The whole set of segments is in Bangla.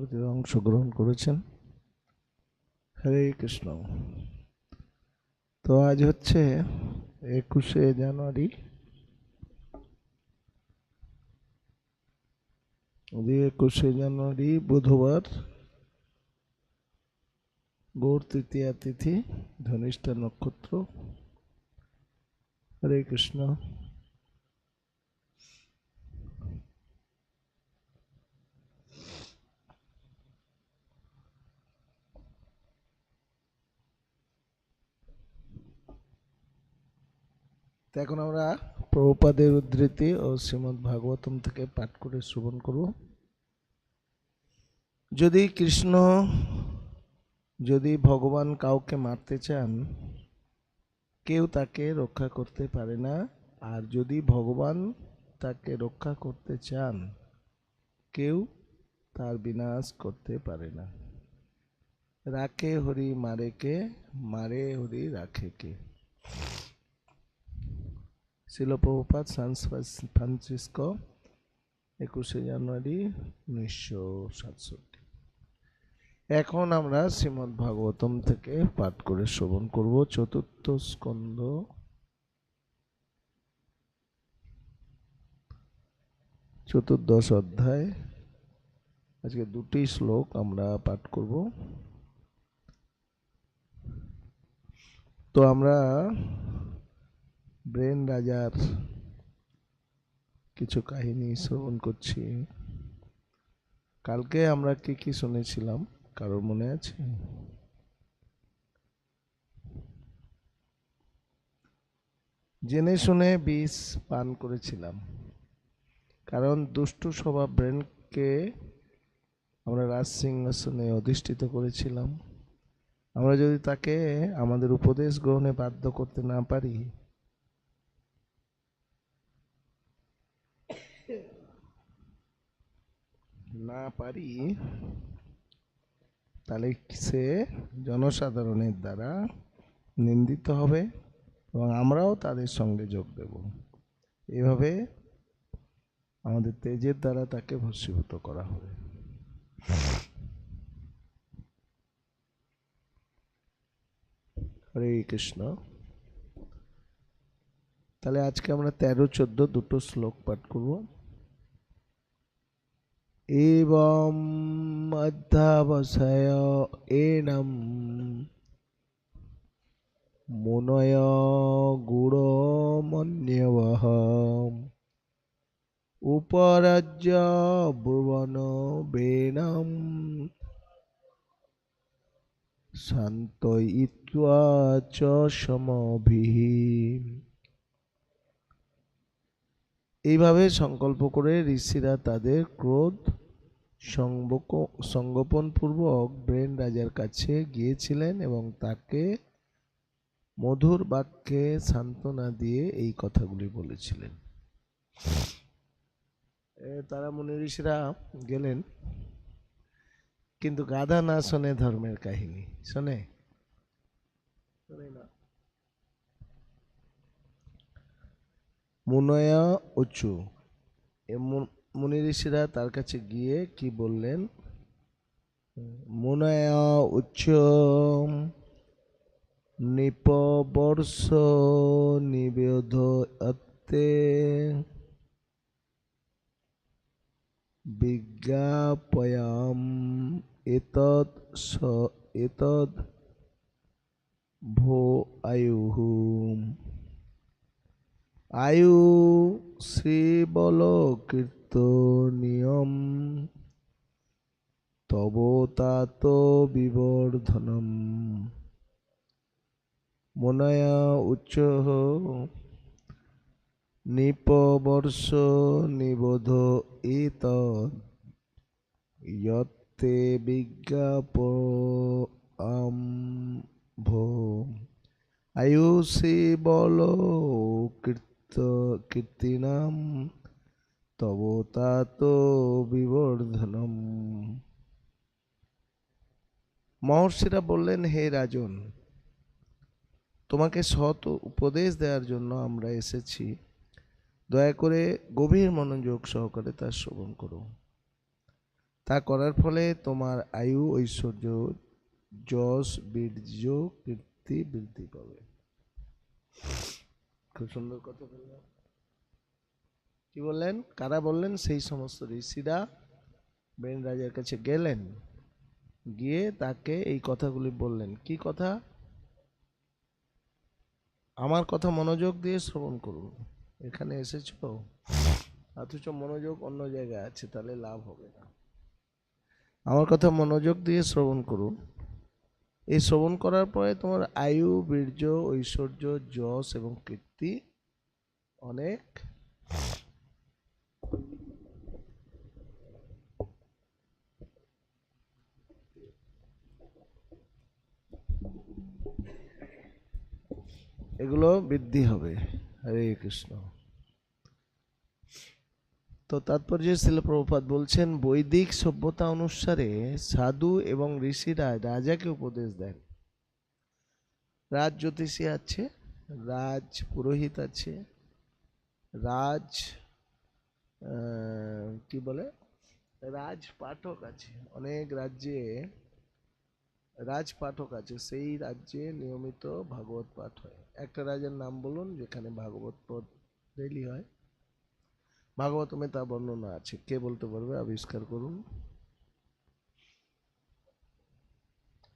মহাভারতে অংশগ্রহণ করেছেন। হরে কৃষ্ণ। তো আজ হচ্ছে একুশে জানুয়ারি। একুশে জানুয়ারি, বুধবার। গৌর তৃতীয়া তিথি, ধনিষ্ঠা নক্ষত্র। হরে কৃষ্ণ। এখন আমরা প্রভুপাদের উদ্ধৃতি ও শ্রীমদ্ ভাগবতম থেকে পাঠ করে শ্রবণ করব। যদি কৃষ্ণ, যদি ভগবান কাউকে মারতে চান, কেউ তাকে রক্ষা করতে পারে না। আর যদি ভগবান তাকে রক্ষা করতে চান, কেউ তার বিনাশ করতে পারে না। রাখে হরি মারে কে, মারে হরি রাখে কে। শিল প্রভুপাত সান ফ্রান্সিসকো একুশে জানুয়ারি উনিশশো সাতষট্টি। এখন আমরা শ্রীমদ্ ভাগবতম থেকে পাঠ করে শ্রবণ করব, চতুর্থ স্কন্ধ। চতুর্দশ অধ্যায়। আজকে দুটি শ্লোক আমরা পাঠ করব। তো আমরা ব্রেন রাজার কিছু কাহিনী শ্রবণ করছি। কালকে আমরা কি কি শুনেছিলাম, কারোর মনে আছে? জেনে শুনে বিষ পান করেছিলাম। কারণ দুষ্টু স্বভাব ব্রেনকে আমরা রাজ সিংহাসনে অধিষ্ঠিত করেছিলাম। আমরা যদি তাকে আমাদের উপদেশ গ্রহণে বাধ্য করতে না পারি না পারি। তাহলে সে জনসাধারণের দ্বারা নিন্দিত হবে এবং আমরাও তাদের সঙ্গে যোগ দেব। এভাবে আমাদের তেজের দ্বারা তাকে ভস্মীভূত করা হবে। হরে কৃষ্ণ। তাহলে আজকে আমরা তেরো, চোদ্দ দুটো শ্লোক পাঠ করব। एवं अध्यावसाय एनं मुनय गुणमन्यवः उपराज्य ब्रुवन बेनं শান্তয়িত্বা চ সমভিः এইভাবে সংকল্প করে ঋষিরা তাদের ক্রোধ সংগোপনপূর্বক ব্রেন রাজার কাছে গিয়েছিলেন এবং তাকে মধুর বাক্যে সান্ত্বনা দিয়ে এই কথাগুলি বলেছিলেন। তারা মুনি ঋষিরা গেলেন, কিন্তু গাধা না শোনে ধর্মের কাহিনী। শোনে? মুনয়া উঁচু মুনি ঋষিরা তার কাছে গিয়ে কি বললেন? মুনয়া উচ্চ নিপবর্ষ নিবেদ অত্তে বিজ্ঞাপয়াম এতদ স ভো আয়ুঃ আয়ু শ্রীবল কীর্তনিয়ম তব তাত বিবর্ধনম। মনয়া উচ্চ নিপবর্ষ নিবোধ এত ইয়ত্তে বিজ্ঞাপ আম্ভ আয়ুষী বল কীর্ত, কীর্তিনাম। তব তাত বিবর্ধনম। মহর্ষিরা বললেন, হে রাজন, তোমাকে সৎ উপদেশ দেওয়ার জন্য আমরা এসেছি। দয়া করে গভীর মনোযোগ সহকারে তার শ্রবণ করো। তা করার ফলে তোমার আয়ু, ঐশ্বর্য, যশ, বীর্য, কীর্তি বৃদ্ধি পাবে। খুব সুন্দর কথা বললেন। কি বললেন? কারা বললেন? সেই সমস্ত ঋষিরা বেন রাজার কাছে গেলেন। গিয়ে তাকে এই কথাগুলি বললেন। কি কথা? আমার কথা মনোযোগ দিয়ে শ্রবণ করুন। এখানে এসেছ? অথচ মনোযোগ অন্য জায়গায় আছে, তাহলে লাভ হবে না। আমার কথা মনোযোগ দিয়ে শ্রবণ করুন। এই শ্রবণ করার পরে তোমার আয়ু, বীর্য, ঐশ্বর্য, যশ এবং কীর্তি অনেক এগুলো বৃদ্ধি হবে। হরে কৃষ্ণ। তো তাৎপর্য শিল প্রভুপাত বলছেন, বৈদিক সভ্যতা অনুসারে সাধু এবং ঋষিরা রাজাকে উপদেশ দেন। রাজ জ্যোতিষী আছে, রাজ পুরোহিত আছে, রাজ কি বলে? রাজ পাঠক আছে। অনেক রাজ্যে রাজ পাঠক আছে সেই রাজ্যে নিয়মিত ভাগবত পাঠ হয়। একটা রাজার নাম বলুন যেখানে ভাগবত পাঠ ডেলি হয়। ভাগবতমে তা বর্ণনা আছে। কে বলতে পারবে? আবিষ্কার করুন।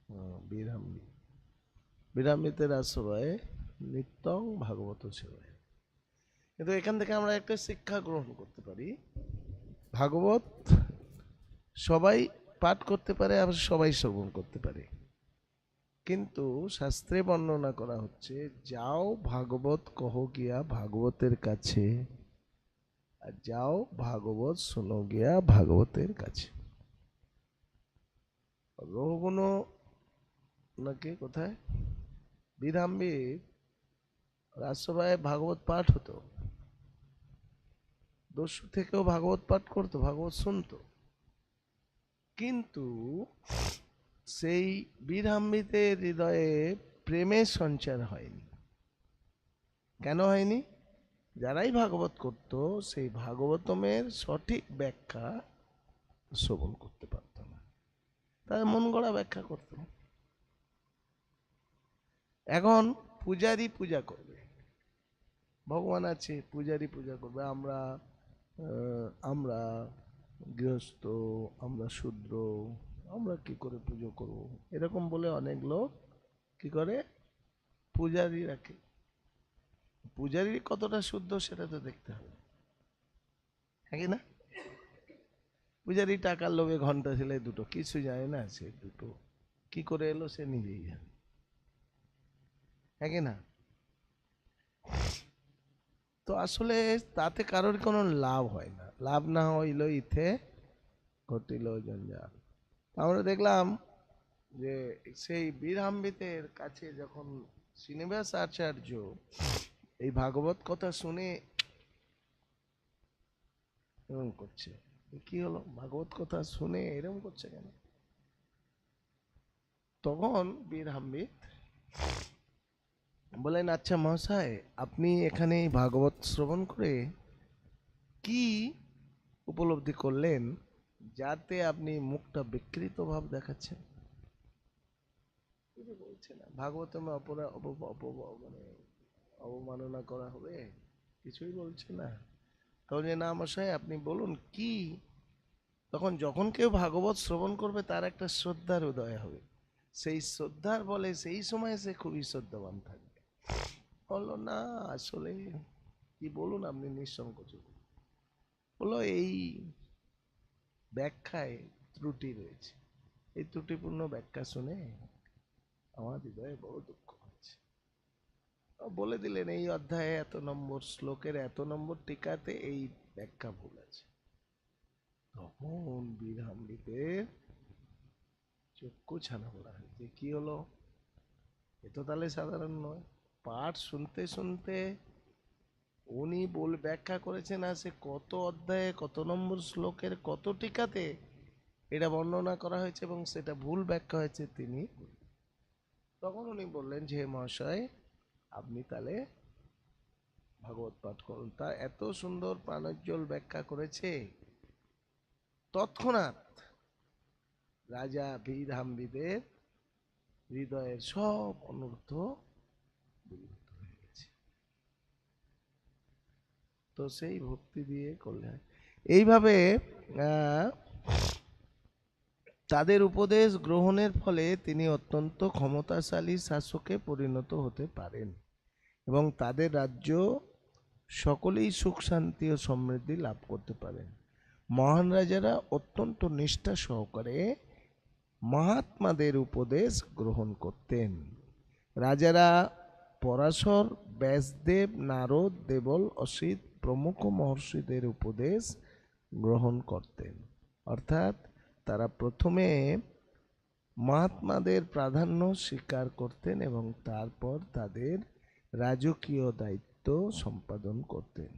আহ, বীরহাম্বি রাজসভায় নিত্যং ভাগবত সেবায়। কিন্তু এখান থেকে আমরা একটা শিক্ষা গ্রহণ করতে পারি। ভাগবত সবাই পাঠ করতে পারে আবার সবাই শ্রবণ করতে পারে। কিন্তু শাস্ত্রে বর্ণনা করা হচ্ছে, যাও ভাগবত কহ গিয়া ভাগবতের কাছে, আর যাও ভাগবত শোনো গিয়া ভাগবতের কাছে। রঘুগুণ নাকি কোথায়? বিধাম্বির রাজসভায় ভাগবত পাঠ হতো। দস্যু থেকেও ভাগবত পাঠ করতো, ভাগবত শুনতো। কিন্তু সেই বীরহাম্বিতের হৃদয়ে প্রেমের সঞ্চার হয়নি। কেন হয়নি? যারাই ভাগবত করত, সেই ভাগবতমের সঠিক ব্যাখ্যা শ্রবণ করতে পারত না। তাদের মন গড়া ব্যাখ্যা করত এখন পূজারি পূজা করবে। ভগবান আছে পূজারি পূজা করবে। আমরা আমরা গৃহস্থ, আমরা শূদ্র আমরা কি করে পুজো করব? এরকম বলে অনেক লোক কি করে? পূজারি রাখে। পূজারি কতটা শুদ্ধ সেটা তো দেখতে হবে। হ্যাঁ কি না? পূজারি টাকার লোভে ঘণ্টা ছেলে দুটো, কিছু জানে না সে দুটো। কি করে এলো সে নিজেই জানে। হ্যাঁ কি না? তো আসলে তাতে কারোর কোনো লাভ হয় না। লাভ না হইল ইথে ঘটিল জঞ্জাল। আমরা দেখলাম যে সেই বীরহাম্বিতের কাছে যখন শ্রীনিবাস আচার্য এই ভাগবত কথা শুনে এরকম করছে কি হলো? ভাগবত কথা শুনে এরম করছে কেন? তখন বীরহাম্বিত বলেন আচ্ছা মহাশয়, আপনি এখানে ভাগবত শ্রবণ করে কি উপলব্ধি করলেন? যাতে আপনি মুখটা বিকৃত ভাব দেখাচ্ছেন। কিছু বলছে না। ভাগবতমে অপরা অপ- অপ- মানে অবমাননা করা হবে? কিছুই বলছে না। তখন যে না মশাই আপনি বলুন কি? তখন যখন কেউ ভাগবত শ্রবণ করবে তার একটা শ্রদ্ধার উদয় হবে। সেই শ্রদ্ধার বলে সেই সময় সে খুবই শ্রদ্ধাবান থাকবে। বলল না আসলে কি বলুন আপনি নিঃসংকোচ বলল এই ব্যাখ্যায় ত্রুটি রয়েছে। এই ত্রুটিপূর্ণ ব্যাখ্যা শুনে আমার হৃদয়ে বড় দুঃখ হচ্ছে। ও বলে দিলেন, এই অধ্যায়ে এত নম্বর শ্লোকের এত নম্বর টিকাতে এই ব্যাখ্যা ভুল আছে। তখন বীরহাম্বিতের চক্ষু ছানা বলা হয়েছে কি হলো? এ তো তাহলে সাধারণ নয়। পাঠ শুনতে শুনতে উনি বল ব্যাখ্যা করেছেন সে কত অধ্যায়ে, কত নম্বর শ্লোকের কত টিকাতে এটা বর্ণনা করা হয়েছে এবং সেটা ভুল ব্যাখ্যা হয়েছে তিনি। তখন উনি বললেন যে হে মহাশয়, আপনি তাহলে ভাগবত পাঠ করুন। তা এত সুন্দর প্রাণোজ্জ্বল ব্যাখ্যা করেছে। তৎক্ষণাৎ রাজা ভিধাম্বিদের হৃদয়ের সব অনর্থ দূরীভূত হয়ে গেছে তো সেই ভক্তি দিয়ে করলে হয়। এইভাবে তাদের উপদেশ গ্রহণের ফলে তিনি অত্যন্ত ক্ষমতাশালী শাসকে পরিণত হতে পারেন এবং তাদের রাজ্য সকলেই সুখ, শান্তি ও সমৃদ্ধি লাভ করতে পারেন মহান রাজারা অত্যন্ত নিষ্ঠা সহকারে মহাত্মাদের উপদেশ গ্রহণ করতেন রাজারা পরাশর, ব্যাসদেব, নারদ, দেবল, অসিত প্রমুখ মহর্ষিদের উপদেশ গ্রহণ করতেন। অর্থাৎ তারা প্রথমে মহাত্মাদের প্রাধান্য স্বীকার করতেন এবং তারপর তাদের রাজকীয় দায়িত্ব সম্পাদন করতেন।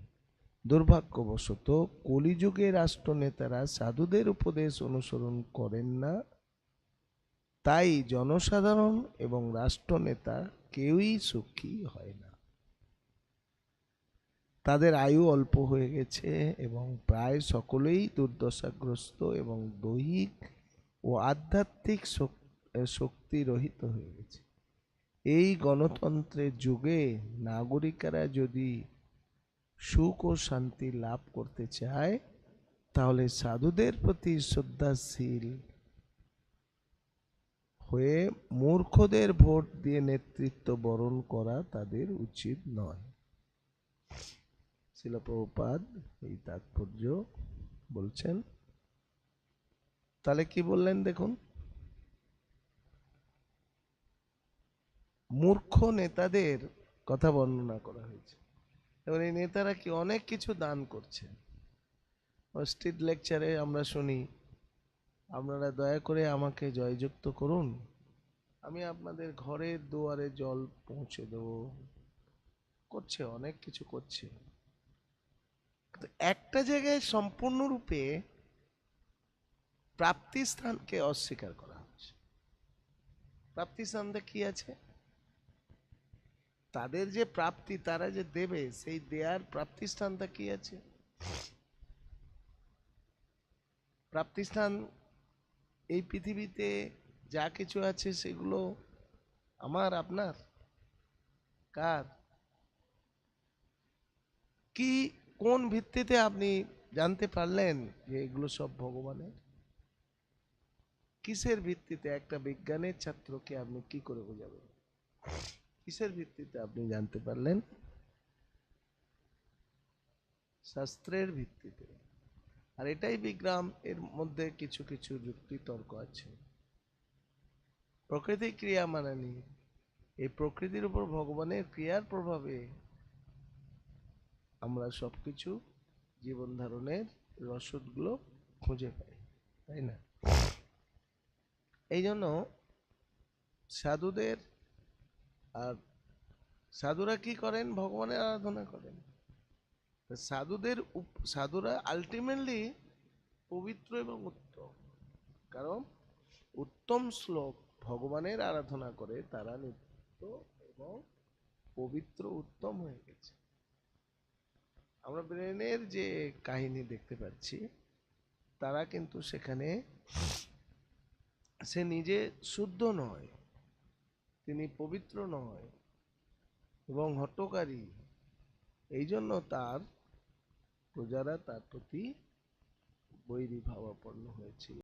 দুর্ভাগ্যবশত কলিযুগে রাষ্ট্রনেতারা সাধুদের উপদেশ অনুসরণ করেন না। তাই জনসাধারণ এবং রাষ্ট্রনেতা কেউই সুখী হয় না। তাদের আয়ু অল্প হয়ে গেছে এবং প্রায় সকলেই দুর্দশাগ্রস্ত এবং দৈহিক ও আধ্যাত্মিক শক- শক্তি রহিত হয়ে গেছে। এই গণতন্ত্রের যুগে নাগরিকেরা যদি সুখ ও শান্তি লাভ করতে চায়, তাহলে সাধুদের প্রতি শ্রদ্ধাশীল হয়ে মূর্খদের ভোট দিয়ে নেতৃত্ব বরণ করা তাদের উচিত নয়। শিলপ্রপাদ এই তাৎপর্য বলছেন। তাহলে কি বললেন দেখুন? মূর্খ নেতাদের কথা বর্ণনা করা হয়েছে। এবার এই নেতারা কি অনেক কিছু দান করছে? স্ট্রিট লেকচারে আমরা শুনি, আপনারা দয়া করে আমাকে জয়যুক্ত করুন। আমি আপনাদের ঘরের দুয়ারে জল পৌঁছে দেবো। করছে, অনেক কিছু করছে। একটা জায়গায় সম্পূর্ণরূপে প্রাপ্তিস্থানকে অস্বীকার করা হচ্ছে। প্রাপ্তিস্থানটা কি আছে? তাদের যে প্রাপ্তি, তারা যে দেবে, সেই দেয়ার প্রাপ্তিস্থানটা কি আছে? প্রাপ্তিস্থান এই পৃথিবীতে যা কিছু আছে সেগুলো আমার, আপনার? কার? কি কোন ভিত্তিতে আপনি জানতে পারলেন যে এগুলো সব ভগবানের? কিসের ভিত্তিতে একটা বিজ্ঞানের ছাত্রকে আপনি কি করে বোঝাবেন? কিসের ভিত্তিতে আপনি জানতে পারলেন? শাস্ত্রের ভিত্তিতে। আর এটাই বিগ্রাম, এর মধ্যে কিছু কিছু যুক্তি তর্ক আছে। প্রকৃতি ক্রিয়া মানানি এই প্রকৃতির উপর ভগবানের ক্রিয়ার প্রভাবে আমরা সবকিছু জীবন ধারণের রসদগুলো খুঁজে পাই, তাই না? এই জন্য সাধুদের আর সাধুরা কি করেন? ভগবানের আরাধনা করেন। সাধুদের সাধুরা আলটিমেটলি পবিত্র এবং উত্তম। কারণ উত্তম শ্লোক ভগবানের আরাধনা করে তারা নিত্য এবং পবিত্র উত্তম হয়ে গেছে। আমরা ব্রেনের যে কাহিনী দেখতে পাচ্ছি, তারা কিন্তু সেখানে সে নিজে শুদ্ধ নয়, তিনি পবিত্র নয় এবং হটকারী। এই জন্য তার প্রজারা তার প্রতি বৈরী ভাবাপন্ন হয়েছিল।